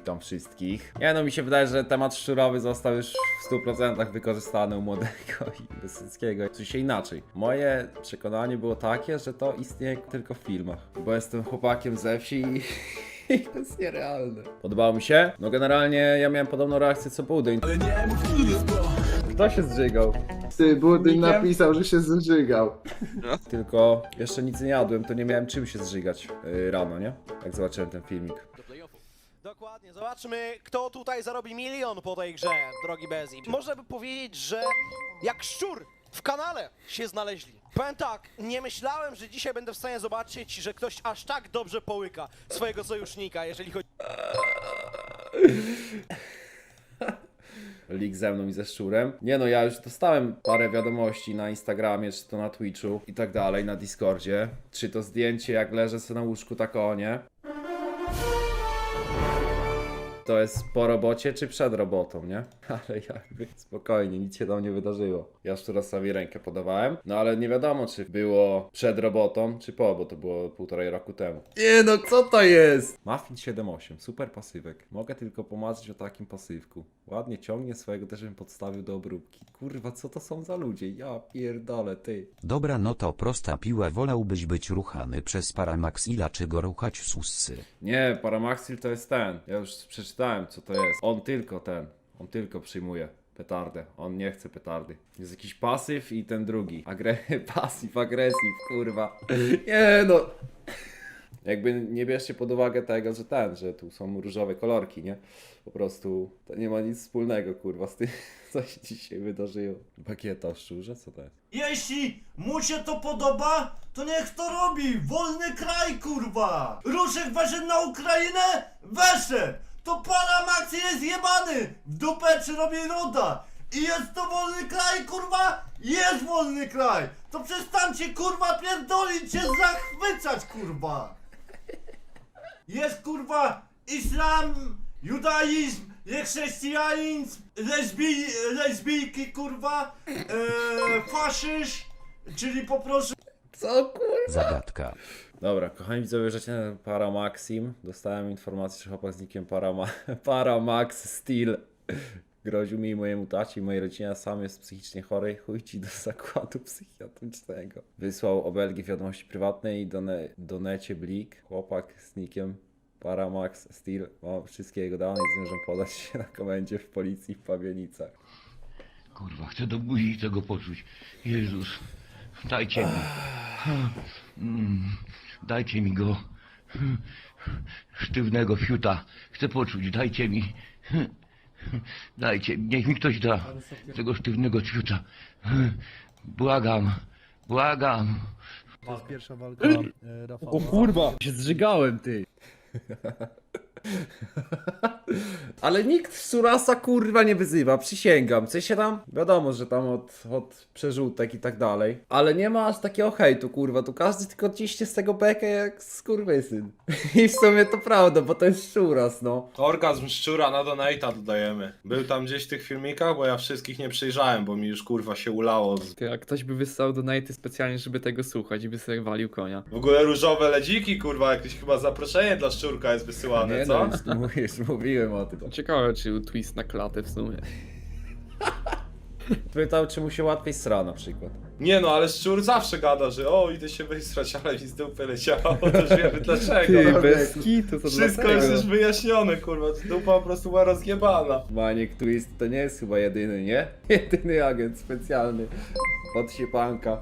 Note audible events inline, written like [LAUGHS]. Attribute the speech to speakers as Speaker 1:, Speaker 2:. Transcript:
Speaker 1: Witam wszystkich. Nie no, mi się wydaje, że temat szczurowy został już w 100% wykorzystany u młodego [LAUGHS] i Wysyckiego. Coś się inaczej. Moje przekonanie było takie, że to istnieje tylko w filmach. Bo jestem chłopakiem ze wsi i... [LAUGHS] to jest nierealne. Podobało mi się? No generalnie ja miałem podobną reakcję co Budyń. Ale nie Kto się zżygał?
Speaker 2: Ty, Budyń
Speaker 1: Nikiem?
Speaker 2: napisał, że się zżygał.
Speaker 1: Tylko jeszcze nic nie jadłem, to nie miałem czym się zżygać yy, rano, nie? Jak zobaczyłem ten filmik.
Speaker 3: Dokładnie, zobaczmy kto tutaj zarobi milion po tej grze, drogi Bezi. Można by powiedzieć, że jak szczur w kanale się znaleźli. Powiem tak, nie myślałem, że dzisiaj będę w stanie zobaczyć, że ktoś aż tak dobrze połyka swojego sojusznika, jeżeli chodzi
Speaker 1: Lig ze mną i ze szczurem. Nie no, ja już dostałem parę wiadomości na Instagramie, czy to na Twitchu i tak dalej, na Discordzie. Czy to zdjęcie, jak leżę sobie na łóżku, tak o nie. To jest po robocie, czy przed robotą, nie? [LAUGHS] Ale jakby spokojnie, nic się tam nie wydarzyło. Ja szczurasowi rękę podawałem, no ale nie wiadomo, czy było przed robotą, czy po, bo to było półtorej roku temu. Nie no, co to jest? Muffin 7.8, super pasywek. Mogę tylko pomarzyć o takim pasywku. Ładnie ciągnie swojego, też bym podstawił do obróbki. Kurwa, co to są za ludzie? Ja pierdolę, ty.
Speaker 4: Dobra no to prosta piła wolałbyś być ruchany przez Paramaxila czy go ruchać sussy.
Speaker 1: Nie, Paramaxil to jest ten. Ja już przeczytałem, co to jest. On tylko ten. On tylko przyjmuje petardę. On nie chce petardy. Jest jakiś pasyw i ten drugi. Agre [LAUGHS] pasyw, agresyw, kurwa. Nie no. Jakby nie bierzcie pod uwagę tego, że ten, że tu są różowe kolorki, nie? Po prostu to nie ma nic wspólnego, kurwa, z tym, [LAUGHS] co się dzisiaj wydarzyło. Bagieta o szczurze? Co to jest?
Speaker 5: Jeśli mu się to podoba, to niech to robi! Wolny kraj, kurwa! Ruszek weszedł na Ukrainę? Weszedł! To Paramax jest jebany! W dupę czy robi ruda! I jest to wolny kraj, kurwa? Jest wolny kraj! To przestańcie, kurwa, pierdolić się, zachwycać, kurwa! Jest, kurwa, islam, judaizm, jest chrześcijanizm, lesbi, lesbijki, kurwa, e, faszyzm, czyli po prostu
Speaker 1: Co kurwa?
Speaker 4: Zagadka.
Speaker 1: Dobra, kochani widzowie, na Paramaxim. Dostałem informację, że chłopak z nickiem Parama [LAUGHS] Paramax Steel groził mi i mojemu tacie i mojej rodzinie, a sam jest psychicznie chory. Chuj ci do zakładu psychiatrycznego. Wysłał obelgi wiadomości prywatnej i done, donecie blik. Chłopak z nickiem Paramax Steel. Mam wszystkie jego dane i zamierzam podać się na komendzie w policji w Pawienicach.
Speaker 6: Kurwa, chcę do buzi tego poczuć. Jezus, dajcie mi. [SIGHS] [SIGHS] Mm, Dajcie mi go. Sztywnego fiuta. Chcę poczuć, dajcie mi. Dajcie, niech mi ktoś da tego sztywnego fiuta. Błagam, błagam.
Speaker 7: Pierwsza walka e, Rafała.
Speaker 1: O kurwa! Się zżygałem, ty! [LAUGHS] [LAUGHS] Ale nikt Surasa kurwa nie wyzywa, przysięgam. W sensie tam, wiadomo, że tam od, od przerzutek i tak dalej. Ale nie ma aż takiego hejtu, kurwa. Tu każdy tylko ciśnie z tego bekę jak skurwysyn. [LAUGHS] I w sumie to prawda, bo to jest Szuras, no.
Speaker 8: Orgazm szczura na Donate'a dodajemy. Był tam gdzieś w tych filmikach, bo ja wszystkich nie przejrzałem, bo mi już kurwa się ulało. z-
Speaker 9: Ty, a ktoś by wysłał donaty specjalnie, żeby tego słuchać i by sobie walił konia.
Speaker 8: W ogóle różowe ledziki, kurwa, jakieś chyba zaproszenie dla szczurka jest wysyłane,
Speaker 1: Nie
Speaker 8: co? [LAUGHS]
Speaker 1: już, już mówiłem o tym.
Speaker 9: Ciekawe, czy twist na klatę w sumie. [LAUGHS]
Speaker 1: Pytał, czy mu się łatwiej sra na przykład.
Speaker 8: Nie no, ale szczur zawsze gada, że o, idę się wysrać, ale mi z dupy leciało, to już wiemy dlaczego.
Speaker 9: Ty, [LAUGHS] bez kitu, to
Speaker 8: Wszystko
Speaker 9: dlatego.
Speaker 8: jest już wyjaśnione, kurwa, dupa po prostu była rozjebana.
Speaker 1: Maniek Twist to nie jest chyba jedyny, nie? Jedyny agent specjalny od siepanka.